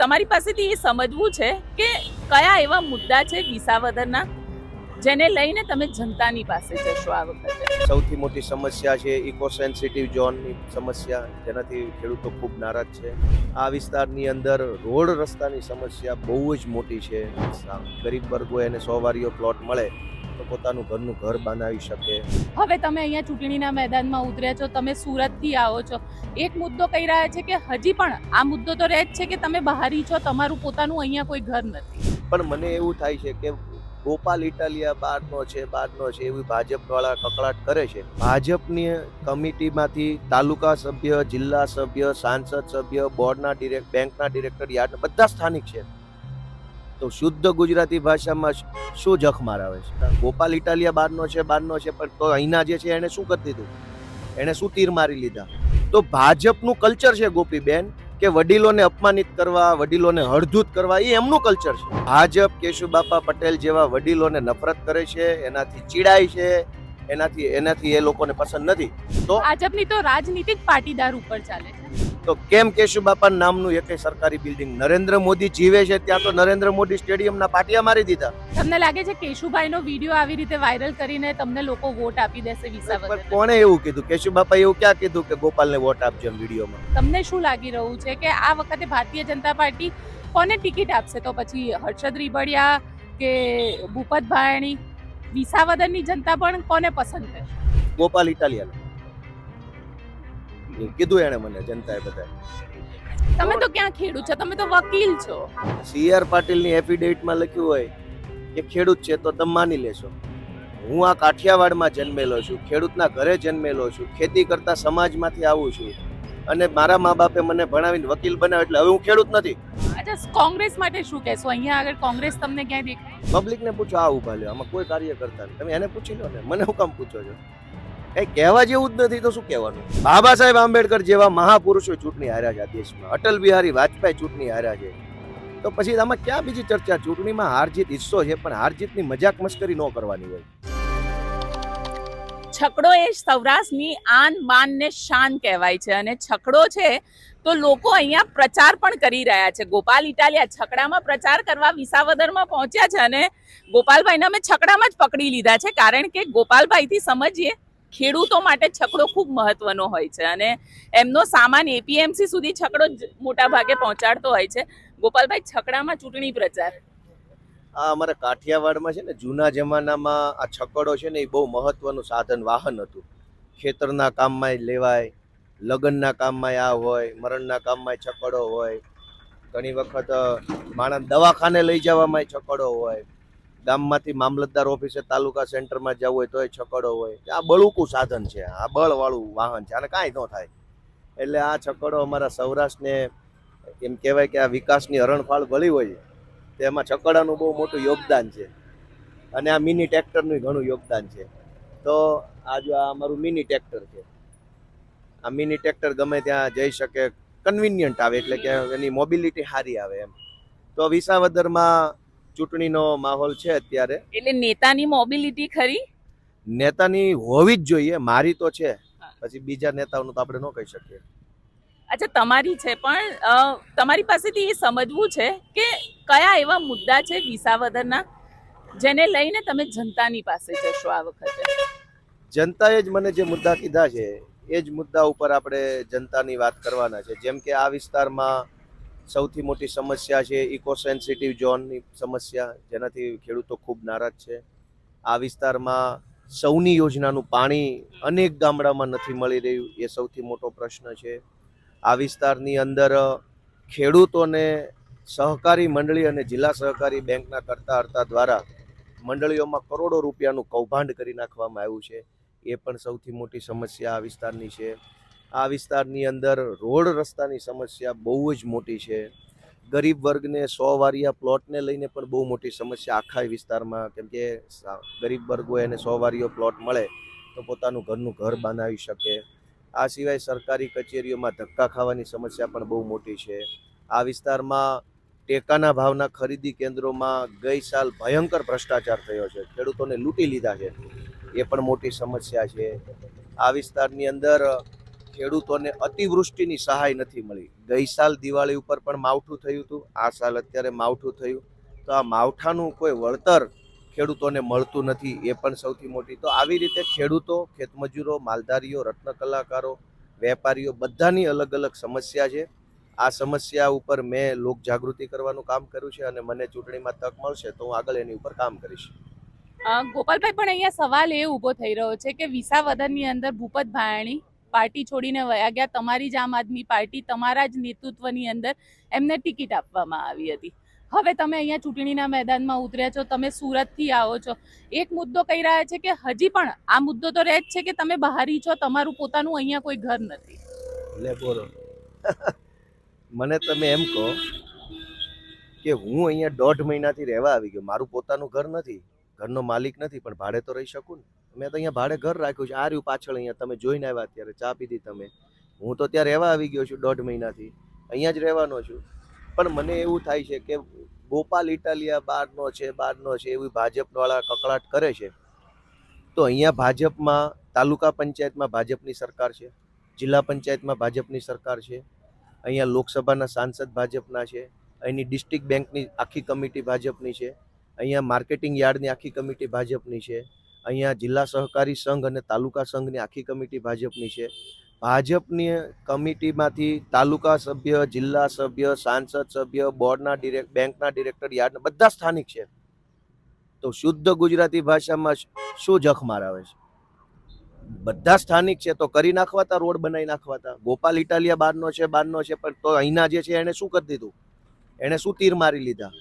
તમારી પાસેથી એ સમજવું છે કે કયા એવા મુદ્દા છે વિસાવદરના જેને લઈને તમે જનતાની પાસે જશો આ વખતે? સૌથી મોટી સમસ્યા છે ઇકો સેન્સિટિવ ઝોનની સમસ્યા, જેનાથી ખેડૂતો ખૂબ નારાજ છે. આ વિસ્તારની અંદર રોડ રસ્તાની સમસ્યા બહુ જ મોટી છે. ગરીબ વર્ગો એને સો વારીઓ પ્લોટ મળે. તો પોતાનું ઘરનું ઘર બનાવી શકે. હવે તમે અહીંયા ચૂંટણીના મેદાનમાં ઉતર્યા છો તમે સુરતથી આવો છો. એક મુદ્દો કહી રહ્યા છે કે હજી પણ આ મુદ્દો તો રહે જ છે કે તમે બહારી છો તમારું પોતાનું અહીંયા કોઈ ઘર નથી. પણ મને એવું થાય છે કે ગોપાલ ઇટાલિયા બહારનો છે બહારનો છે એવી ભાજપવાળા કકળાટ કરે છે. ભાજપની કમિટીમાંથી તાલુકા સભ્ય જિલ્લા સભ્ય સાંસદ સભ્ય બોર્ડના ડિરેક્ટ બેંકના ડિરેક્ટર યાર્ડ બધા સ્થાનિક છે. તો શુદ્ધ ગુજરાતી ભાષામાં શું જખ મારાવે છે? ગોપાલ ઇટાલિયા બહારનો છે બહારનો છે, પણ તો અહીંના જે છે એને શું કરી દીધું? એને શું તીર મારી લીધા? તો ભાજપનું કલ્ચર છે ગોપીબેન કે વડીલોને અપમાનિત કરવા, વડીલોને હળધૂત કરવા, એ એમનું કલ્ચર છે. ભાજપ કેશુબાપા પટેલ જેવા વડીલોને નફરત કરે છે, એનાથી ચીડાય છે, એનાથી એનાથી એ લોકોને પસંદ નથી. તો ભાજપની તો રાજનીતિક પાટીદાર ઉપર ચાલે છે. તો કેમ કેશુબાપા નામનું એકે સરકારી બિલ્ડિંગ નરેન્દ્ર મોદી જીવે છે? ત્યાં તો નરેન્દ્ર મોદી સ્ટેડિયમના પાટિયા મારી દીધા. તમને લાગે છે કેશુભાઈનો વીડિયો આવી રીતે વાયરલ કરીને તમને લોકો વોટ આપી દેશે વિસા કોણે એવું કીધું? કેશુબાપા એવું ક્યાં કીધું કે ગોપાલને વોટ આપજો વિડીયોમાં? તમને શું લાગી રહ્યું છે કે આ વખતે ભારતીય જનતા પાર્ટી કોને ટિકિટ આપશે? તો પછી હર્ષદ રીબડિયા કે ભૂપત ભાયણી વિસાવદરની જનતા પણ કોને પસંદ કરશે? ગોપાલ ઇટાલિયાનો. કીધું એને મને જનતાએ બધા તમે તો ક્યાં ખેડૂત છો? તમે તો વકીલ છો. સી આર પાટીલની એફિડેવિટમાં લખ્યું હોય કે ખેડૂત છે તો તમે માની લેશો. હું આ કાઠિયાવાડમાં જન્મેલો છું ખેડૂતના ઘરે જન્મેલો છું ખેતી કરતા સમાજમાંથી આવું છું. અને મારા મા બાપે મને ભણાવીને વકીલ બનાવ્યો એટલે હવે હું ખેડૂત નથી. અચ્છા કોંગ્રેસ માટે શું કહેશો? અહીંયા આગળ કોંગ્રેસ તમને ક્યાંય દેખાય? પબ્લિકને પૂછો આ ઊભા લ્યો આમાં કોઈ કાર્ય કરતા નહીં તમે એને પૂછી લો ને મને હું કામ પૂછો છો? કઈ કહેવા જેવું જ નથી તો શું કહેવાનું? બાબા સાહેબ આંબેડકર જેવા મહાપુરુષો ચૂંટણી હાર્યા છે આ દેશમાં. અટલ બિહારી વાજપેયી ચૂંટણી હાર્યા છે. તો પછી આમાં ક્યાં બીજી ચર્ચા? ચૂંટણીમાં હાર જીત હિસ્સો છે, પણ હાર જીતની મજાક મસ્કરી ન કરવાની હોય. છકડો એ સૌરાષ્ટ્રની આન બાન ને શાન કહેવાય છે અને છકડો છે તો લોકો અહીંયા પ્રચાર પણ કરી રહ્યા છે. ગોપાલ ઇટાલિયા છકડામાં પ્રચાર કરવા વિસાવદરમાં પહોંચ્યા છે અને ગોપાલભાઈને અમે છકડામાં જ પકડી લીધા છે. કારણ કે ગોપાલભાઈથી સમજીએ ખેડૂતો માટે છકડો ખૂબ મહત્વનો હોય છે અને એમનો સામાન એપીએમસી સુધી છકડો મોટા ભાગે પહોંચાડતો હોય છે. ગોપાલભાઈ, છકડામાં ચૂંટણી પ્રચાર. આ અમારા કાઠિયાવાડમાં છે ને, જૂના જમાનામાં આ છકડો છે ને, એ બહુ મહત્વનું સાધન વાહન હતું. ખેતરના કામમાં લેવાય, લગ્નના કામમાં આ હોય, મરણના કામમાં છકડો હોય. ઘણી વખત માણસ દવાખાને લઈ જવામાં છકડો હોય. ગામમાંથી મામલતદાર ઓફિસે તાલુકા સેન્ટરમાં જવું હોય તોય છકડો હોય. આ બળુકું સાધન છે. આ બળવાળું વાહન છે. અને કાંઈ ન થાય. એટલે આ છકડો અમારા સૌરાષ્ટ્રને એમ કહેવાય કે આ વિકાસની હરણફાળ ભળી હોય. તેમાં છકડાનું બહુ મોટું યોગદાન છે. અને આ મિની ટ્રેક્ટરનું ઘણું યોગદાન છે. તો આ જો આ અમારું મિની ટ્રેક્ટર છે. આ મિની ટ્રેક્ટર ગમે ત્યાં જઈ શકે. કન્વિનિયન્ટ આવે એટલે કે એની મોબિલિટી સારી આવે એમ. તો વિસાવદરમાં ચૂંટણીનો માહોલ છે અત્યારે. એટલે નેતાની મોબિલિટી ખરી? નેતાની હોવી જ જોઈએ મારી તો છે. પછી બીજા નેતાઓનું તો આપણે ન કહી શકીએ. અચ્છા તમારી છે પણ તમારી પાસેથી એ સમજવું છે કે કયા એવા મુદ્દા છે વિસાવદરના જેને લઈને તમે જનતાની પાસે જશો આ વખતે? જનતાએ જ મને જે મુદ્દા કીધા છે એ જ મુદ્દા ઉપર આપણે જનતાની વાત કરવાના છે. જેમ કે આ વિસ્તારમાં સૌથી મોટી સમસ્યા છે ઇકો સેન્સિટિવ ઝોનની સમસ્યા, જેનાથી ખેડૂતો ખૂબ નારાજ છે. આ વિસ્તારમાં સૌની યોજનાનું પાણી અનેક ગામડામાં નથી મળી રહ્યું, એ સૌથી મોટો પ્રશ્ન છે. આ વિસ્તારની અંદર ખેડૂતોને સહકારી મંડળી અને જિલ્લા સહકારી બેંકના કરતા હર્તા દ્વારા મંડળીઓમાં કરોડો રૂપિયાનું કૌભાંડ કરી નાખવામાં આવ્યું છે. એ પણ સૌથી મોટી સમસ્યા આ વિસ્તારની છે. આ વિસ્તારની અંદર રોડ રસ્તાની સમસ્યા બહુ જ મોટી છે. ગરીબ વર્ગને સો વારિયા પ્લોટને લઈને પણ બહુ મોટી સમસ્યા આખા વિસ્તારમાં. કેમ કે ગરીબ વર્ગો એને સો વારીઓ પ્લોટ મળે તો પોતાનું ઘરનું ઘર બનાવી શકે. આ સિવાય સરકારી કચેરીઓમાં ધક્કા ખાવાની સમસ્યા પણ બહુ મોટી છે. આ વિસ્તારમાં ટેકાના ભાવના ખરીદી કેન્દ્રોમાં ગઈ સાલ ભયંકર ભ્રષ્ટાચાર થયો છે. ખેડૂતોને લૂંટી લીધા છે. એ પણ મોટી સમસ્યા છે. આ વિસ્તારની અંદર ખેડૂતોને અતિવૃષ્ટિની સહાય નથી મળી. ગઈ સાલ દિવાળી ઉપર પણ માવઠું થયું હતું. આ સાલ અત્યારે માવઠું થયું. તો આ માવઠાનું કોઈ વળતર ખેડૂતોને મળતું નથી. એ પણ સૌથી મોટી. તો આવી રીતે ખેડૂતો, ખેતમજૂરો, માલધારીઓ, રત્ન કલાકારો, વેપારીઓ બધાની અલગ અલગ સમસ્યા છે. આ સમસ્યા ઉપર મેં લોક જાગૃતિ કરવાનું કામ કર્યું છે અને મને ચૂંટણીમાં તક મળશે તો હું આગળ એની ઉપર કામ કરીશ. ગોપાલભાઈ, પણ અહીંયા સવાલ એ ઊભો થઈ રહ્યો છે કે વિસાવદરની અંદર ભૂપત ભાયાણી પાર્ટી છોડીને વયા ગયા. તમારી જ આમ આદમી પાર્ટી, તમારા જ નેતૃત્વની અંદર એમને ટિકિટ આપવામાં આવી હતી. હવે તમે અહીંયા ચૂંટણીના મેદાનમાં ઉતર્યા છો, તમે સુરતથી આવો છો. એક મુદ્દો કહી રહ્યા છે કે હજી પણ આ મુદ્દો તો રહે જ છે કે તમે બહારી છો, તમારું પોતાનું અહીંયા કોઈ ઘર નથી. લે બોલો. મને તમે એમ કહો કે હું અહીંયા દોઢ મહિનાથી રહેવા આવી ગયો. મારું પોતાનું ઘર નથી, ઘરનો માલિક નથી, પણ ભાડે તો રહી શકું ને? મેં તો અહીંયા ભાડે ઘર રાખ્યું છે. આ રહ્યું પાછળ અહીંયા. તમે જોઈને આવ્યા અત્યારે. ચા પીધી તમે. હું તો ત્યાં રહેવા આવી ગયો છું દોઢ મહિનાથી. અહીંયા જ રહેવાનો છું. પણ મને એવું થાય છે કે ગોપાલ ઇટાલિયા બહારનો છે બહારનો છે, એવી ભાજપવાળા કકળાટ કરે છે. તો અહીંયા ભાજપમાં, તાલુકા પંચાયતમાં ભાજપની સરકાર છે. જિલ્લા પંચાયતમાં ભાજપની સરકાર છે. અહીંયા લોકસભાના સાંસદ ભાજપના છે. અહીંની ડિસ્ટ્રિક્ટ બેંકની આખી કમિટી ભાજપની છે. અહીંયા માર્કેટિંગ યાર્ડની આખી કમિટી ભાજપની છે. અહીંયા જિલ્લા સહકારી સંઘ અને તાલુકા સંઘની આખી કમિટી ભાજપની છે. ભાજપની કમિટીમાંથી તાલુકા સભ્ય જિલ્લા સભ્ય સાંસદ સભ્ય બોર્ડના ડિરેક્ટ બેંકના ડિરેક્ટર યાર્ડના બધા સ્થાનિક છે. તો શુદ્ધ ગુજરાતી ભાષામાં શું જખ મારાવે છે? બધા સ્થાનિક છે તો કરી નાખવાતા રોડ બનાવી નાખવાતા. ગોપાલ ઇટાલિયા બારનો છે બારનો છે પણ તો અહીંના જે છે એને શું કરી દીધું? એને શું તીર મારી લીધા?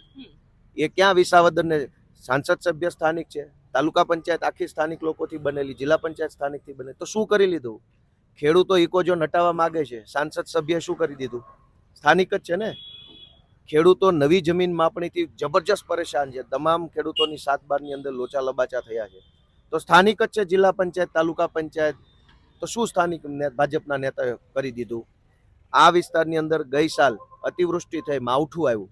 એ ક્યાં વિસાવદરને સાંસદ સભ્ય સ્થાનિક છે? તાલુકા પંચાયત આખી સ્થાનિક લોકોથી બનેલી, જિલ્લા પંચાયત સ્થાનિકથી બને તો શું કરી લીધું? ખેડૂતો ઇકો જો નટાવવા માગે છે, સાંસદ સભ્ય શું કરી દીધું? સ્થાનિક જ છે ને? ખેડૂતો નવી જમીન માપણીથી જબરજસ્ત પરેશાન છે. તમામ ખેડૂતોની સાત બારની અંદર લોચા લબાચા થયા છે. તો સ્થાનિક જ છે જિલ્લા પંચાયત, તાલુકા પંચાયત. તો શું સ્થાનિક ભાજપના નેતાએ કરી દીધું? આ વિસ્તારની અંદર ગઈ સાલ અતિવૃષ્ટિ થઈ, માવઠું આવ્યું.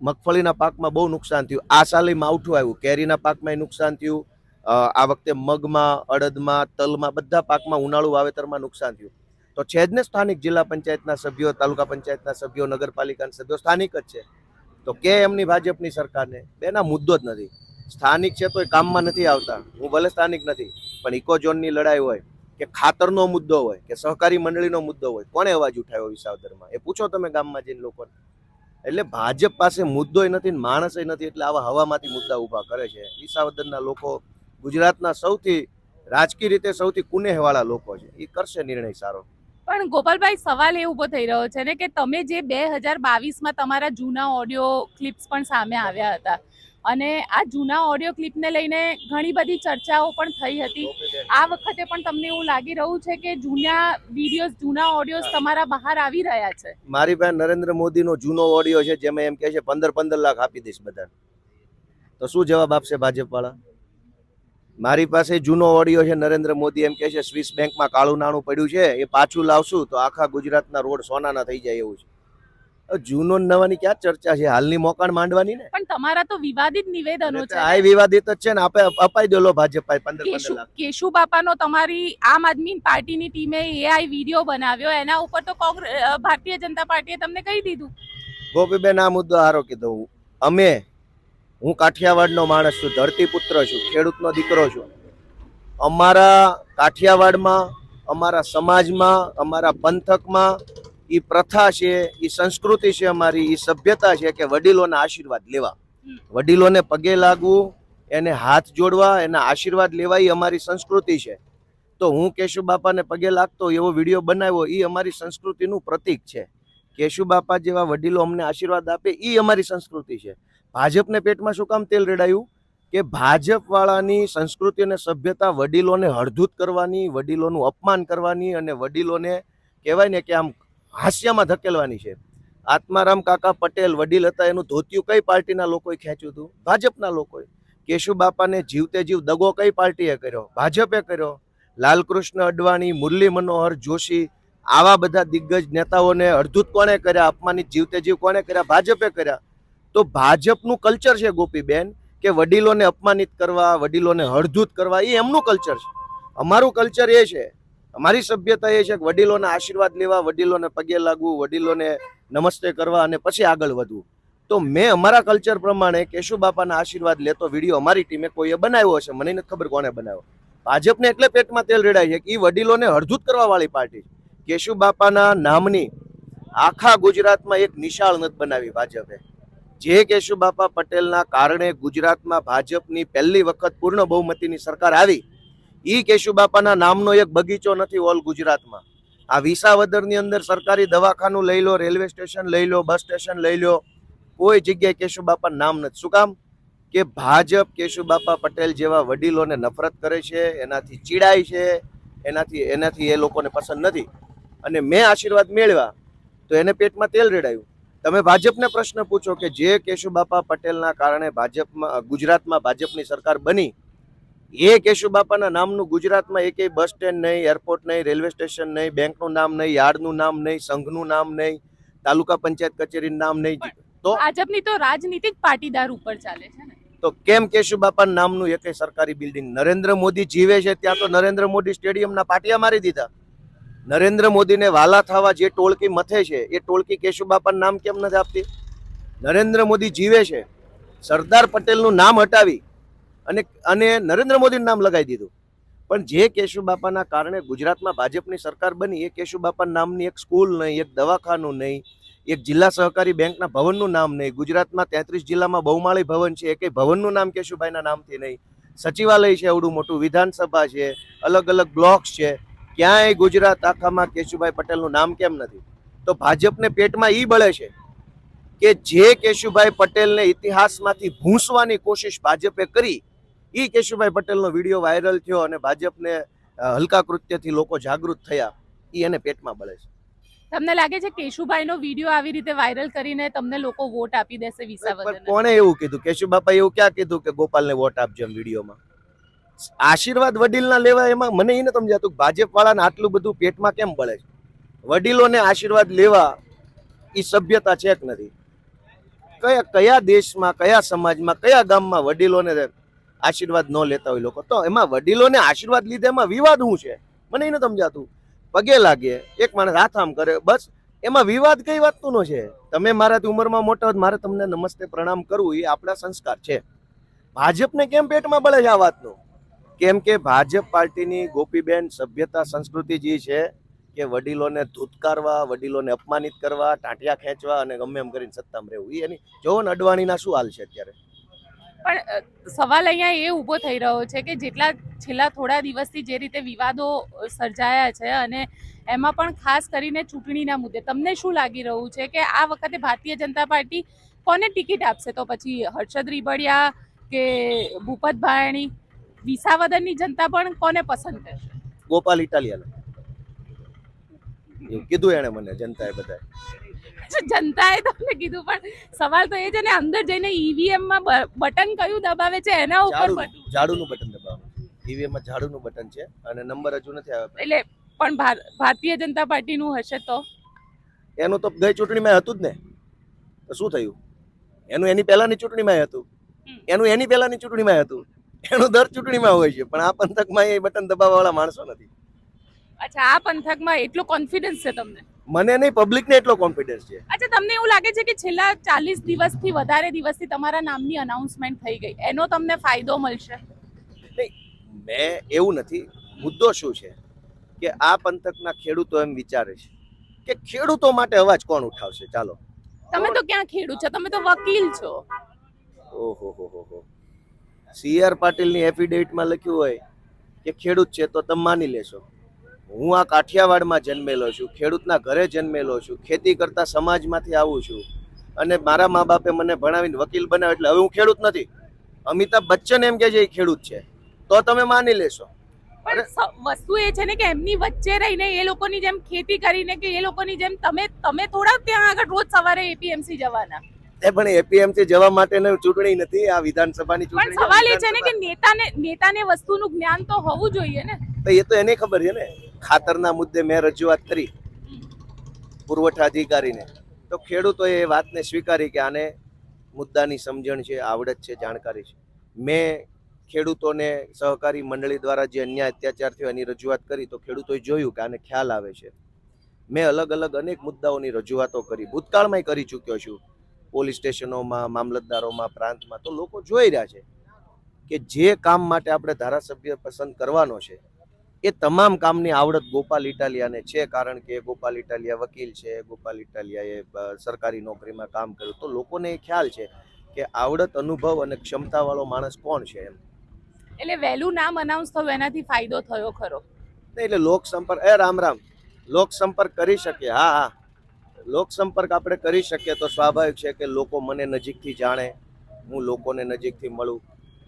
મગફળીના પાકમાં બહુ નુકસાન થયું. આ સાલે માવઠું આવ્યું. કેરીના પાકમાં નુકસાન થયું. આ વખતે મગમાં, અડદમાં, તલમાં બધા પાકમાં ઉનાળુ વાવેતરમાં નુકસાન થયું. તો છે જ ને સ્થાનિક જિલ્લા પંચાયતના સભ્યો, તાલુકા પંચાયતના સભ્યો, નગરપાલિકાના સભ્યો સ્થાનિક જ છે. તો કે એમની ભાજપની સરકારને? બેના મુદ્દો જ નથી. સ્થાનિક છે તો એ કામમાં નથી આવતા. હું ભલે સ્થાનિક નથી, પણ ઇકોઝોનની લડાઈ હોય, કે ખાતરનો મુદ્દો હોય, કે સહકારી મંડળીનો મુદ્દો હોય, કોણે અવાજ ઉઠાવ્યો વિસાવદરમાં? એ પૂછો તમે ગામમાં જઈને લોકોને. એટલે ભાજપ પાસે મુદ્દોય નથી ને માણસય નથી એટલે આવા હવામાંથી મુદ્દા ઊભા કરે છે. વિસાવદરના લોકો ગુજરાતના સૌથી રાજકીય રીતે સૌથી કુનેહવાળા લોકો છે. એ કરશે નિર્ણય સારો. પણ ગોપાલભાઈ, સવાલ એ ઊભો થઈ રહ્યો છે ને કે તમે જે બે હજાર બાવીસમાં તમારા જૂના ઓડિયો ક્લિપ્સ પણ સામે આવ્યા હતા અને આ જૂના ઓડિયો ક્લિપને લઈને ઘણી બધી ચર્ચાઓ પણ થઈ હતી. આ વખતે પણ તમને એવું લાગી રહ્યું છે કે જૂના વિડીયોઝ જૂના ઓડિયોઝ તમારા બહાર આવી રહ્યા છે? મારી પાસે નરેન્દ્ર મોદીનો જૂનો ઓડિયો છે જેમાં એમ કહે છે, પંદર પંદર લાખ આપી દઈશ બધા તો શું જવાબ આપશે ભાજપ વાળા મારી પાસે જૂનો ઓડિયો છે, નરેન્દ્ર મોદી એમ કહે છે, સ્વિસ બેંકમાં કાળું નાણું પડ્યું છે, એ પાછું લાવશું તો આખા ગુજરાતના રોડ સોનાના થઈ જાય એવું છે. જૂનો નવાની ક્યાં ચર્ચા છે? હાલની મોકાણ માંડવાની ને? પણ તમારા તો વિવાદિત નિવેદનો છે આ વિવાદિત જ છે ને. આપે અપાઈ દેલો ભાજપ પાસે પંદર પંદર કેશુ લાખ. કેશુ બાપાનો તમારી આમ આદમી પાર્ટીની ટીમે એઆઈ વીડિયો બનાવ્યો. એના ઉપર તો કોંગ્રેસ ભારતીય જનતા પાર્ટીએ તમને કહી દીધું. ગોપીબેન આ મુદ્દો હારો કીધો અમે હું કાઠિયાવાડનો માણસ છું ધરતીપુત્ર છું ખેડૂતનો દીકરો છું. અમારા કાઠિયાવાડમાં અમારા સમાજમાં અમારા પંથકમાં એ પ્રથા છે એ સંસ્કૃતિ છે અમારી એ સભ્યતા છે કે વડીલોના આશીર્વાદ લેવા. વડીલોને પગે લાગવું એને હાથ જોડવા એના આશીર્વાદ લેવા એ અમારી સંસ્કૃતિ છે. તો હું કેશુ બાપાને પગે લાગતો એવો વીડિયો બનાવ્યો એ અમારી સંસ્કૃતિનું પ્રતીક છે. કેશુ બાપા જેવા વડીલો અમને આશીર્વાદ આપે એ અમારી સંસ્કૃતિ છે. ભાજપને પેટમાં શું કામ તેલ રેડાયું? કે ભાજપવાળાની સંસ્કૃતિ અને સભ્યતા વડીલોને હળધૂત કરવાની વડીલોનું અપમાન કરવાની અને વડીલોને કહેવાય ને કે આમ હાસ્યમાં ધકેલવાની છે. આત્મારામ કાકા પટેલ, વડીલ હતા, એનું ધોતિયું કઈ પાર્ટીના લોકોએ ખેંચ્યું હતું? ભાજપના લોકોએ. કેશુ બાપાને જીવતે જીવ દગો કઈ પાર્ટીએ કર્યો? ભાજપે કર્યો. લાલકૃષ્ણ અડવાણી, મુરલી મનોહર જોશી, આવા બધા દિગ્ગજ નેતાઓને અડધૂત કોણે કર્યા? અપમાનિત જીવતે જીવ કોણે કર્યા? ભાજપે કર્યા. તો ભાજપનું કલ્ચર છે ગોપીબેન, કે વડીલોને અપમાનિત કરવા, વડીલોને હળધૂત કરવા, એ એમનું કલ્ચર છે. અમારું કલ્ચર એ છે અમારી સભ્યતા એ છે કે વડીલોના આશીર્વાદ લેવા, વડીલોને પગે લાગવું, વડીલોને નમસ્તે કરવા અને પછી આગળ વધવું. તો મેં અમારા કલ્ચર પ્રમાણે કેશુ બાપાના આશીર્વાદ લેતો વીડિયો અમારી ટીમે કોઈએ બનાવ્યો હશે? મને નથી ખબર કોને બનાવ્યો. ભાજપને એટલે પેટમાં તેલ રેડાય છે કે એ વડીલોને હળધૂત કરવા વાળી પાર્ટી. કેશુ બાપાના નામની આખા ગુજરાતમાં એક નિશાળ નથી બનાવી ભાજપે. જે કેશુ બાપા પટેલના કારણે ગુજરાતમાં ભાજપની પહેલી વખત પૂર્ણ બહુમતીની સરકાર આવી ઈ કેશુબાપાના નામનો એક બગીચો નથી ઓલ ગુજરાતમાં. આ વિસાવદરની અંદર સરકારી દવાખાનું લઈ લો, રેલવે સ્ટેશન લઈ લો, બસ સ્ટેશન લઈ લો, કોઈ જગ્યાએ કેશુબાપા નામ નથી. શું કામ? કે ભાજપ કેશુબાપા પટેલ જેવા વડીલોને નફરત કરે છે, એનાથી ચીડાય છે, એનાથી એનાથી એ લોકોને પસંદ નથી. અને મેં આશીર્વાદ મેળવ્યા, તો એને પેટમાં તેલ રેડાયું. તમે ભાજપને પ્રશ્ન પૂછો કે જે કેશુબાપા પટેલના કારણે ભાજપમાં, ગુજરાતમાં ભાજપની સરકાર બની એ કેશુ બાપાના નામનું ગુજરાતમાં એકેય બસ સ્ટેન્ડ નહીં એરપોર્ટ નહીં રેલવે સ્ટેશન નહીં બેંકનું નામ નહીં યાર્ડનું નામ નહીં સંઘનું નામ નહીં તાલુકા પંચાયત કચેરીનું નામ નહીં. તો? ભાજપની તો રાજનીતિક પાટીદાર ઉપર ચાલે છે ને. તો કેમ કેશુ નામનું એકેય સરકારી બિલ્ડિંગ નરેન્દ્ર મોદી જીવે છે ત્યાં તો નરેન્દ્ર મોદી સ્ટેડિયમના પાટિયા મારી દીધા. નરેન્દ્ર મોદીને વાલા થવા જે ટોળકી મથે છે એ ટોળકી કેશુ બાપાનું નામ કેમ નથી આપતી? નરેન્દ્ર મોદી જીવે છે. સરદાર પટેલનું નામ હટાવી અને અને નરેન્દ્ર મોદીનું નામ લગાવી દીધું. પણ જે કેશુ બાપાના કારણે ગુજરાતમાં ભાજપની સરકાર બની, એ કેશુ બાપા નામની એક સ્કૂલ નહીં, એક દવાખાનું નહીં, એક જિલ્લા સહકારી બેંકના ભવનનું નામ નહીં. ગુજરાતમાં તેત્રીસ જિલ્લામાં બહુમાળી ભવન છે એકે ભવનનું નામ કેશુભાઈના નામથી નહીં. સચિવાલય છે એવડું મોટું, વિધાનસભા છે, અલગ અલગ બ્લોક્સ છે. ક્યાંય ગુજરાત આખામાં કેશુભાઈ પટેલનું નામ કેમ નથી? તો ભાજપને પેટમાં ઈ બળે છે કે જે કેશુભાઈ પટેલને ઇતિહાસમાંથી ભૂંસવાની કોશિશ ભાજપે કરી ઈ કેશુભાઈ પટેલનો વીડિયો વાયરલ થયો અને ભાજપને હલકા કૃત્યથી લોકો જાગૃત થયા. ઈ એને પેટમાં બળે છે. તમને લાગે છે કેશુભાઈનો વીડિયો આવી રીતે વાયરલ કરીને તમને લોકો વોટ આપી દેશે પણ વિસાવદરને કોણે એવું કીધું? કેશુબાપાએ એવું ક્યાં કીધું કે ગોપાલને વોટ આપજો એમ વિડીયોમાં? આશીર્વાદ વડીલના લેવા એમાં? મને એ નથી સમજાતું કે ભાજપ વાળાને આટલું બધું પેટમાં કેમ બળે છે? વડીલોને આશીર્વાદ લેવા એ સભ્યતા છે કે નથી? કયા કયા દેશમાં કયા સમાજમાં કયા ગામમાં વડીલોને આશીર્વાદ ન લેતા હોય લોકો. તો એમાં વડીલોને આશીર્વાદ લીધે એમાં વિવાદ શું છે? મને એ સમજાતું. પગે લાગે, એક માણસ હાથ આમ કરે, બસ. એમાં વિવાદ કઈ વાતનો છે? તમે મારાથી ઉંમરમાં મોટા હોત, મારે તમને નમસ્તે પ્રણામ કરવું એ આપણા સંસ્કાર છે. ભાજપને કેમ પેટમાં બળે છે આ વાતનું? કેમ કે ભાજપ પાર્ટીની ગોપીબેન સભ્યતા સંસ્કૃતિ જે છે, કે વડીલોને ધૂતકારવા, વડીલોને અપમાનિત કરવા, ટાંટિયા ખેંચવા અને ગમે એમ કરીને સત્તામાં રહેવું, એ એની જોવો ને અડવાણીના શું હાલ છે અત્યારે. પણ સવાલ અહીંયા એ ઊભો થઈ રહ્યો છે કે જેટલા છેલ્લા થોડા દિવસથી જે રીતે વિવાદો સર્જાયા છે અને એમાં પણ ખાસ કરીને ચૂંટણીના મુદ્દે, તમને શું લાગી રહ્યું છે કે આ વખતે ભારતીય જનતા પાર્ટી કોને ટિકિટ આપશે? તો પછી હર્ષદ રીબડિયા કે ભૂપત ભાયણી વિસાવદરની જનતા પણ કોને પસંદ કરશે? ગોપાલ ઇટાલિયાને. એવું કીધું એને મને જનતાએ બધા જનતાએ તમને કીધું પણ સવાલ તો એ છે ને અંદર જઈને ઈવીએમમાં બટન કયું દબાવે છે એના ઉપર ઝાડુનું બટન દબાવે ઈવીએમમાં ઝાડુનું બટન છે અને નંબર હજુ નથી આવ્યો એટલે પણ ભારતીય જનતા પાર્ટી નું હશે તો? એનું તો ગઈ ચૂંટણીમાં હતું જ ને. તો શું થયું? એનું એની પહેલાની ચૂંટણીમાં હતું. એનું એની પહેલાની ચૂંટણીમાં હતું. એનું દર ચૂંટણીમાં હોય છે પણ આ પંથકમાં એ બટન દબાવવા વાળા માણસો નથી. અચ્છા આ પંથકમાં એટલો કોન્ફિડન્સ છે તમને? મને નહીં પબ્લિકને એટલો કોન્ફિડન્સ છે. અચ્છા તમને એવું લાગે છે કે છેલ્લા ચાલીસ દિવસથી વધારે દિવસથી તમારા નામની અનાઉન્સમેન્ટ થઈ ગઈ. એનો તમને ફાયદો મળશે? મેં એવું નથી. મુદ્દો શું છે? કે આ પંથકના ખેડૂતો એમ વિચારે છે કે ખેડૂતો માટે અવાજ કોણ ઉઠાવશે? ચાલો. તમે તો ક્યાં ખેડૂત છો? તમે તો વકીલ છો. ઓહો હો હો હો. સી આર પાટીલની એફિડેવિટમાં લખ્યું હોય કે ખેડૂત છે તો તમે માની લેશો. હું આ કાઠિયાવાડમાં જન્મેલો છું ખેડૂતના ઘરે જન્મેલો છું ખેતી કરતા સમાજમાંથી આવું છું અને મારા મા બાપે મને ભણાવીને વકીલ બનાવ્યો એટલે હવે હું ખેડૂત નથી. અમિતાભ બચ્ચન એમ કે છે એ ખેડૂત છે. તો તમે માની લેશો. પણ વસ્તુ એ છે ને કે એમની વચ્ચે રહીને એ લોકોની જેમ ખેતી કરીને કે એ લોકોની જેમ તમે તમે થોડા ત્યાં આગળ રોજ સવારે એપીએમસી જવાના. એ પણ એપીએમસી જવા માટેની ચૂંટણી નથી આ વિધાનસભાની ચૂંટણી સવાલ એ છે ને કે નેતાને નેતાને વસ્તુનું જ્ઞાન તો હોવું જોઈએ ને. તો એ તો એને ખબર છે ને. ખાતરના મુદ્દે મેં રજૂઆત કરી પુરવઠા અધિકારીને તો ખેડૂતોએ એ વાતને સ્વીકારી કે આને મુદ્દાની સમજણ છે, આવડત છે, જાણકારી છે. મેં ખેડૂતોને સહકારી મંડળી દ્વારા જે અન્યાય અત્યાચાર થયો એની રજૂઆત કરી તો ખેડૂતોએ જોયું કે આને ખ્યાલ આવે છે. મેં અલગ અલગ અનેક મુદ્દાઓની રજૂઆતો કરી. ભૂતકાળમાંય કરી ચૂક્યો છું. પોલીસ સ્ટેશનોમાં, મામલતદારોમાં, પ્રાંતમાં તો લોકો જોઈ રહ્યા છે કે જે કામ માટે આપણે ધારાસભ્ય પસંદ કરવાનો છે એ તમામ કામની આવડત ગોપાલ ઇટાલિયાને છે કારણ કે ગોપાલ ઇટાલિયા વકીલ છે ગોપાલ ઇટાલિયાએ સરકારી નોકરીમાં કામ કર્યું. તો લોકોને એ ખ્યાલ છે કે આવડત અનુભવ અને ક્ષમતાવાળો માણસ કોણ છે એમ. એટલે વહેલું નામ અનાઉન્સ થયું એનાથી ફાયદો થયો ખરો. એટલે લોક સંપર્ક એ રામ રામ લોક સંપર્ક કરી શકીએ હા હા. લોક સંપર્ક આપણે કરી શકીએ તો સ્વાભાવિક છે કે લોકો મને નજીકથી જાણે હું લોકોને નજીકથી મળું.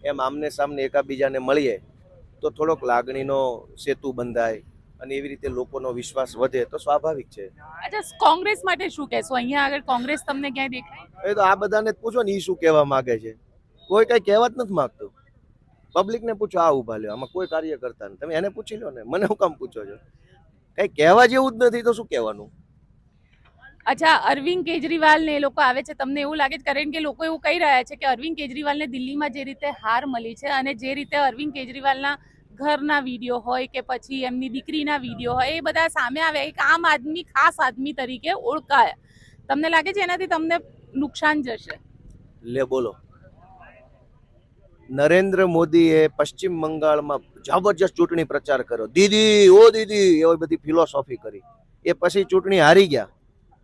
એમ આમને સામને એકાબીજાને મળીએ. તો થોડોક લાગણીનો સેતુ બંધાય અને એવી રીતે લોકોનો વિશ્વાસ વધે તો સ્વાભાવિક છે. અચ્છા કોંગ્રેસ માટે શું કહેશો? અહીંયા આગળ કોંગ્રેસ તમને ક્યાંય દેખાય? એ તો આ બધાને પૂછો ને એ શું કહેવા માંગે છે? કોઈ કઈ કહેવા જ નથી માંગતું. પબ્લિકને પૂછો આ ઊભા લ્યો આમાં કોઈ કાર્ય કરતા નથી. તમે એને પૂછી લો ને મને હું કામ પૂછો છો? કઈ કહેવા જેવું જ નથી તો શું કહેવાનું? અચ્છા, અરવિંદ કેજરીવાલ ને એ લોકો આવે છે. તમને એવું લાગે છે, કારણ કે લોકો એવું કહી રહ્યા છે કે અરવિંદ કેજરીવાલને દિલ્હીમાં જે રીતે હાર મળી છે અને જે રીતે અરવિંદ કેજરીવાલના ઘરના વીડિયો હોય કે પછી એમની દીકરીના વીડિયો હોય, એ બધા સામે આવ્યા. એક આમ આદમી, ખાસ આદમી તરીકે ઓળખાયા. તમને લાગે છે એનાથી તમને નુકસાન જશે? લે, બોલો. નરેન્દ્ર મોદીએ પશ્ચિમ બંગાળમાં જબરજસ્ત ચૂંટણી પ્રચાર કર્યો. દીદી, ઓ દીદી, એવી બધી ફિલોસોફી કરી. એ પછી ચૂંટણી હારી ગયા.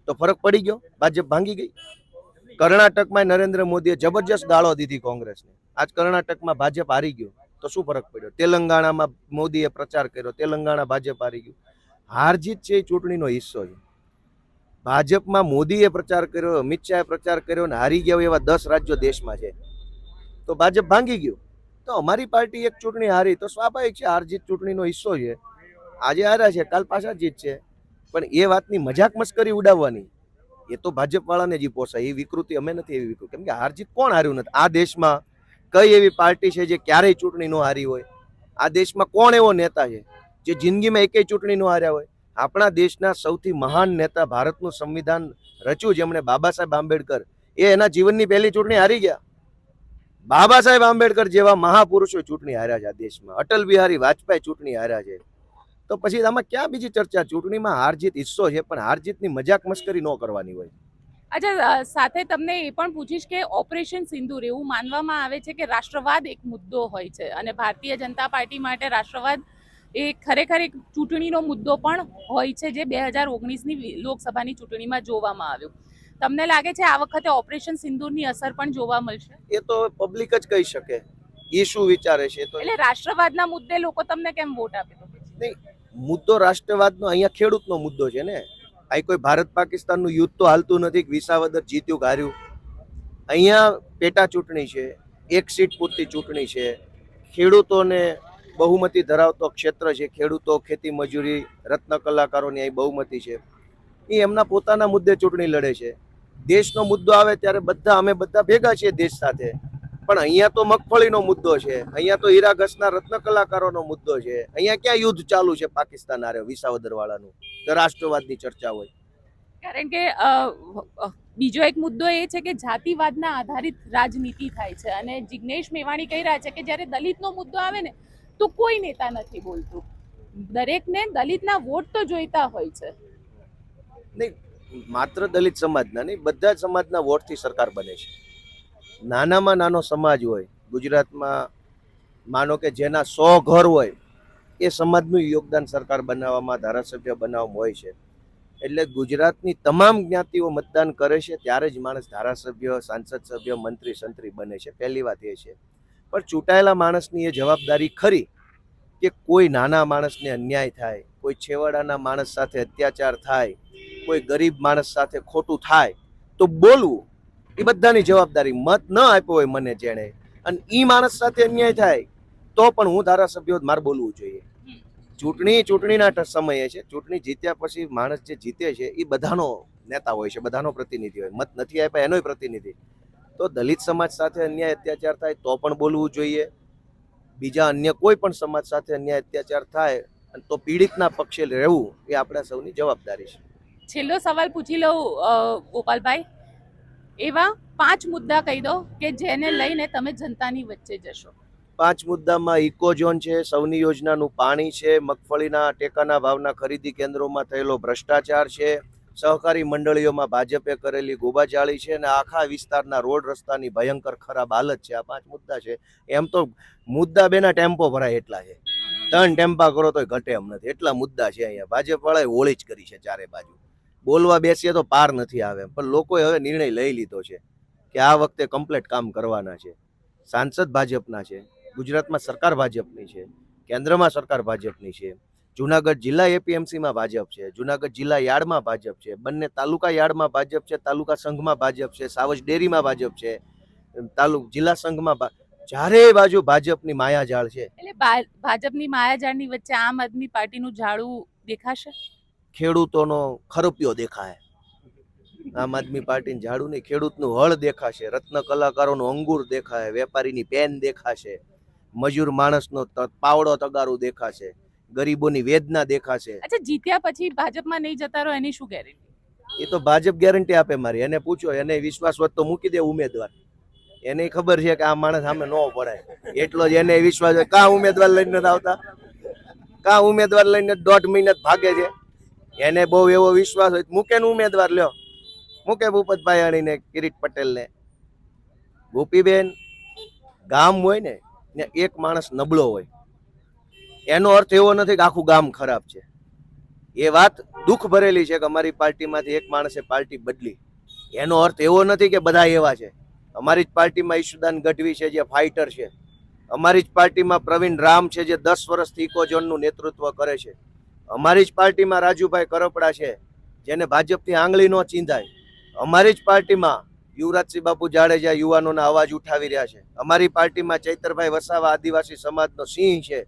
તો ફરક પડી ગયો, ભાજપ ભાંગી ગઈ. કર્ણાટકમાં નરેન્દ્ર મોદીએ જબરજસ્ત ગાળો દીધી કોંગ્રેસને. આજ કર્ણાટકમાં ભાજપ હારી ગયો. તો શું ફરક પડ્યો? તેલંગાણામાં મોદીએ પ્રચાર કર્યો, તેલંગાણા ભાજપ હારી ગયું. હાર જીત છે એ ચૂંટણીનો હિસ્સો છે. ભાજપમાં મોદીએ પ્રચાર કર્યો, અમિત શાહે પ્રચાર કર્યો અને હારી ગયા એવા દસ રાજ્યો દેશમાં છે. તો ભાજપ ભાંગી ગયું. તો અમારી પાર્ટી એક ચૂંટણી હારી. તો સ્વાભાવિક છે હાર જીત ચૂંટણીનો હિસ્સો છે. આજે હાર્યા છે, કાલ પાછા જીત છે. પણ એ વાતની મજાક મસ્કરી ઉડાવવાની, એ તો ભાજપ વાળાને જ પોસાય. એ વિકૃતિ અમે નથી એવી વિકૃતિ. કેમ કે હારજીત કોણ હાર્યું નથી? આ દેશમાં કઈ એવી પાર્ટી છે જે ક્યારેય ચૂંટણી ન હારી હોય? આ દેશમાં કોણ એવો નેતા છે જે જિંદગીમાં એકેય ચૂંટણી ન હાર્યા હોય? આપણા દેશના સૌથી મહાન નેતા ભારતનું સંવિધાન રચ્યું જેમણે બાબા સાહેબ આંબેડકર, એ એના જીવનની પહેલી ચૂંટણી હારી ગયા. બાબા સાહેબ આંબેડકર જેવા મહાપુરુષો ચૂંટણી હાર્યા છે આ દેશમાં. અટલ બિહારી વાજપેયી ચૂંટણી હાર્યા છે. તો પછી આમાં ક્યાં બીજી ચર્ચા? ચૂંટણીમાં હાર જીત હિસ્સો છે પણ હાર જીતની મજાક મસ્કરી ન કરવાની હોય. અચ્છા સાથે તમને એ પણ પૂછીશ કે ઓપરેશન સિંદૂર એવું માનવામાં આવે છે કે રાષ્ટ્રવાદ એક મુદ્દો હોય છે અને ભારતીય જનતા પાર્ટી માટે રાષ્ટ્રવાદ એ ખરેખર એક ચૂંટણીનો મુદ્દો પણ હોય છે જે બે હજાર ઓગણીસની લોકસભાની ચૂંટણીમાં જોવામાં આવ્યું. તમને લાગે છે આ વખતે ઓપરેશન સિંદૂરની અસર પણ જોવા મળશે? એ તો પબ્લિક જ કહી શકે. એ શું વિચારે છે? તો એટલે રાષ્ટ્રવાદના મુદ્દે લોકો તમને કેમ વોટ આપે તો પછી? મુદ્દો રાષ્ટ્રવાદનો અહીંયા ખેડૂતનો મુદ્દો છે ને. અહીં કોઈ ભારત પાકિસ્તાનનું યુદ્ધ તો હાલતું નથી, વિસાવદર જીત્યું, ગાર્યું. અહીંયા પેટા ચૂંટણી છે, એક સીટ પૂરતી ચૂંટણી છે. ખેડૂતોને બહુમતી ધરાવતો ક્ષેત્ર છે, ખેડૂતો ખેતી મજૂરી રત્ન કલાકારોની અહીં બહુમતી છે. એ એમના પોતાના મુદ્દે ચૂંટણી લડે છે. દેશનો મુદ્દો આવે ત્યારે બધા, અમે બધા ભેગા છીએ દેશ સાથે. પણ અહીંયા તો મગફળીનો મુદ્દો છે. અહીંયા તો હીરા ઘસના રત્ન કલાકારોનો મુદ્દો છે. અહીંયા ક્યાં યુદ્ધ ચાલુ છે પાકિસ્તાન આરે વિસાવદર વાળાનું તો રાષ્ટ્રવાદની ચર્ચા હોય. કારણ કે બીજો એક મુદ્દો એ છે કે જાતિવાદના આધારિત રાજનીતિ થાય છે. અને જિગ્નેશ મેવાણી કહી રહ્યા છે કે જ્યારે દલિતનો મુદ્દો આવે ને તો કોઈ નેતા નથી બોલતું. દરેકને દલિતના વોટ તો જોઈતા હોય છે. નહીં માત્ર દલિત સમાજના નહીં બધા જ સમાજના વોટથી સરકાર બને છે. નાનામાં નાનો સમાજ હોય, ગુજરાતમાં માનો કે જેના સો ઘર હોય, એ સમાજનું યોગદાન સરકાર બનાવવામાં, ધારાસભ્ય બનાવવામાં હોય છે. એટલે ગુજરાતની તમામ જ્ઞાતિઓ મતદાન કરે છે, ત્યારે જ માણસ ધારાસભ્ય, સાંસદ સભ્ય, મંત્રી, સંત્રી બને છે. પહેલી વાત એ છે. પણ ચૂંટાયેલા માણસની એ જવાબદારી ખરી કે કોઈ નાના માણસને અન્યાય થાય, કોઈ છેવાડાના માણસ સાથે અત્યાચાર થાય, કોઈ ગરીબ માણસ સાથે ખોટું થાય, તો બોલવું એ બધાની જવાબદારી મત ન આપ્યો હોય મને જેણે, અને એ માણસ સાથે અન્યાય થાય, તો પણ હું ધારાસભ્યો મારે બોલવું જોઈએ. ચૂંટણી ચૂંટણીના સમયે છે, ચૂંટણી જીત્યા પછી માણસ જે જીતે છે એ બધાનો નેતા હોય છે, બધાનો પ્રતિનિધિ હોય, મત નથી આપ્યા, એનોય પ્રતિનિધિ. તો દલિત સમાજ સાથે અન્યાય અત્યાચાર થાય, તો પણ બોલવું જોઈએ. બીજા અન્ય કોઈ પણ સમાજ સાથે અન્યાય અત્યાચાર થાય, અને તો પીડિતના પક્ષે રહેવું, એ આપણા સૌની જવાબદારી છે. છેલ્લો સવાલ પૂછી લઉં ગોપાલભાઈ. એવા પાંચ મુદ્દા કહી દો કે જેને લઈને તમે જનતાની વચ્ચે જશો. પાંચ મુદ્દામાં ઇકો ઝોન છે સૌની યોજનાનું પાણી છે, મગફળીના ટેકાના ભાવના ખરીદી કેન્દ્રોમાં થયેલો ભ્રષ્ટાચાર છે, સહકારી મંડળીઓમાં ભાજપે કરેલી ગોબાચાળી છે અને આખા વિસ્તારના રોડ રસ્તાની ભયંકર ખરાબ હાલત છે. આ પાંચ મુદ્દા છે. એમ તો મુદ્દા બેના ટેમ્પો ભરાય એટલા છે. ત્રણ ટેમ્પા કરો તો ઘટે એમ નથી. એટલા મુદ્દા છે અહીંયા. ભાજપવાળાએ હોળી જ કરી છે ચારે બાજુ. બોલવા બેસીએ તો પાર નથી આવે પણ લોકોએ હવે નિર્ણય લઈ લીધો છે કે આ વખતે કમ્પ્લેટ કામ કરવાના છે. સાંસદ ભાજપના છે, ગુજરાતમાં સરકાર ભાજપની છે, કેન્દ્રમાં સરકાર ભાજપની છે, જુનાગઢ જિલ્લા એપીએમસીમાં ભાજપ છે, જુનાગઢ જિલ્લા યાર્ડમાં ભાજપ છે, બંને તાલુકા યાર્ડમાં ભાજપ છે, તાલુકા સંઘમાં ભાજપ છે, સાવજ ડેરીમાં ભાજપ છે તાલુક જિલ્લા સંઘમાં ચારે બાજુ ભાજપની માયાજાળ છે. એટલે ભાજપની માયાજાળની વચ્ચે આમ આદમી પાર્ટીનું ઝાડું દેખાશે? ખેડૂતોનો ખરપિયો દેખાય. આમ આદમી પાર્ટીનું ઝાડુ નહીં ખેડૂતનું હળ દેખાશે રત્ન કલાકારોનું અંગુર દેખાય વેપારીની પેન દેખાશે મજૂર માણસનો પાવડો તગારું દેખાશે ગરીબોની વેદના દેખાશે. અચ્છા જીત્યા પછી ભાજપમાં નહીં જતા રહો એની શું ગેરંટી એ તો ભાજપ ગેરંટી આપે મારી એને પૂછો એને વિશ્વાસ તો મૂકી દે ઉમેદવાર. એને ખબર છે કે આ માણસ સામે ન પડાય એટલો જ એને વિશ્વાસ કા ઉમેદવાર લઈને આવતા? કા ઉમેદવાર લઈને દોઢ મહિના ભાગે છે? એને બહુ એવો વિશ્વાસ હોય. મૂકેનું ઉમેદવાર લ્યો. મૂકે ભૂપતભાઈ અણીને, કિરીટ પટેલને. ગોપીબેન ગામ હોય ને ને એક માણસ નબળો હોય. એનો અર્થ એવો નથી કે આખું ગામ ખરાબ છે. એ વાત દુઃખ ભરેલી છે કે અમારી પાર્ટીમાંથી એક માણસે પાર્ટી બદલી. એનો અર્થ એવો નથી કે બધા એવા છે. અમારી જ પાર્ટીમાં ઈશુદાન ગઢવી છે, જે ફાઇટર છે. અમારી જ પાર્ટીમાં પ્રવીણ રામ છે, જે દસ વર્ષથી ઇકોઝોનનું નેતૃત્વ કરે છે. અમારી જ પાર્ટીમાં રાજુભાઈ કરપડા છે જેને ભાજપથી આંગળી ન ચીંધાય. અમારી જ પાર્ટીમાં યુવરાજસિંહ બાપુ જાડેજા યુવાનોના અવાજ ઉઠાવી રહ્યા છે. અમારી પાર્ટીમાં ચૈતરભાઈ વસાવા આદિવાસી સમાજનો સિંહ છે.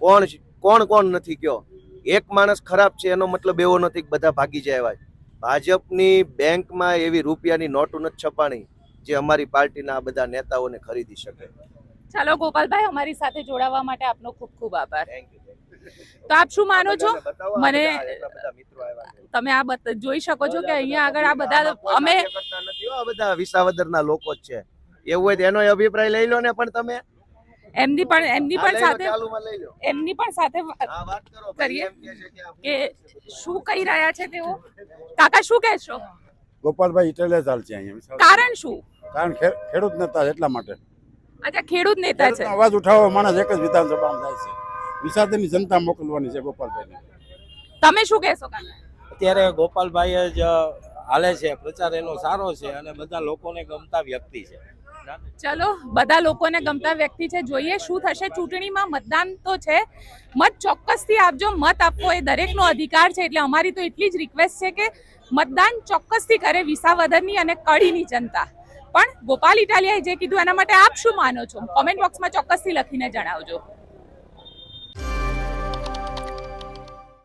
કોણ કોણ કોણ નથી કયો? એક માણસ ખરાબ છે એનો મતલબ એવો નથી કે બધા ભાગી જાય એવા ભાજપની બેંકમાં એવી રૂપિયાની નોટો નથી છપાણી જે અમારી પાર્ટીના આ બધા નેતાઓને ખરીદી શકે. ચાલો ગોપાલભાઈ અમારી સાથે જોડાવા માટે આપનો ખૂબ ખૂબ આભાર. Thank you. તો આપ શું માનો છો? મને-. તમે આ જોઈ શકો છો કે અહીંયા આગળ આ બધા અમે આ બધા વિસાવદરના લોકો જ છે. એવું હોય તો એનો અભિપ્રાય લઈ લો ને પણ તમે. એમની પણ એમની પણ સાથે એમની પણ સાથે વાત હા, વાત કરો કરીએ. કે શું કહી રહ્યા છે તેઓ? કાકા શું કહેશો? ગોપાલભાઈ ઇટલે ચાલશે અહીંયા કારણ શું? કારણ ખેડૂત નેતા એટલા માટે. અચ્છા ખેડૂત નેતા છે. અવાજ ઉઠાવવા માણસ એક જ વિધાનસભામાં જાય છે. વિસાદની જનતા મોકલવાની છે ગોપાલભાઈને. તમે શું કહેશો અત્યારે ગોપાલભાઈ જ હાલે છે પ્રચાર એનો સારો છે અને બધા લોકોને ગમતા વ્યક્તિ છે. ચલો બધા લોકોને ગમતા વ્યક્તિ છે. જોઈએ શું થશે ચૂંટણીમાં. મતદાન તો છે. મત ચોક્કસથી આપજો. મત આપવો એ દરેકનો અધિકાર છે. એટલે અમારી તો એટલી જ રિક્વેસ્ટ છે કે મતદાન ચોક્કસથી કરે વિસાવદરની અને કડીની જનતા. પણ ગોપાલ ઇટાલિયાએ જે કીધું એના માટે આપ શું માનો છો? કોમેન્ટ બોક્સમાં ચોક્કસથી લખીને જણાવજો.